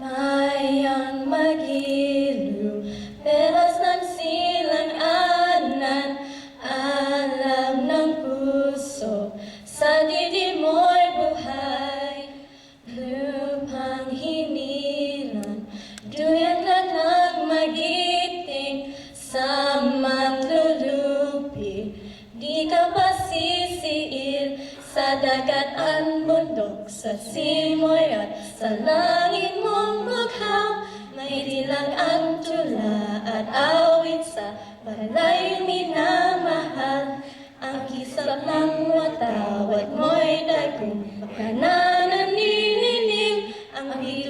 Mayang magiliw, pelas ng silang-anan, alam ng puso, sa mo'y buhay. Lupang hinilan, duyan na ng magiting, di ka pasisiil, sa dagat ang bundok, sa simoy at sa langit Nagdidilang ang tula at awit sa balay minamahal. Ang kisap ng watawat mo'y dagong, baka nananinig ang bilang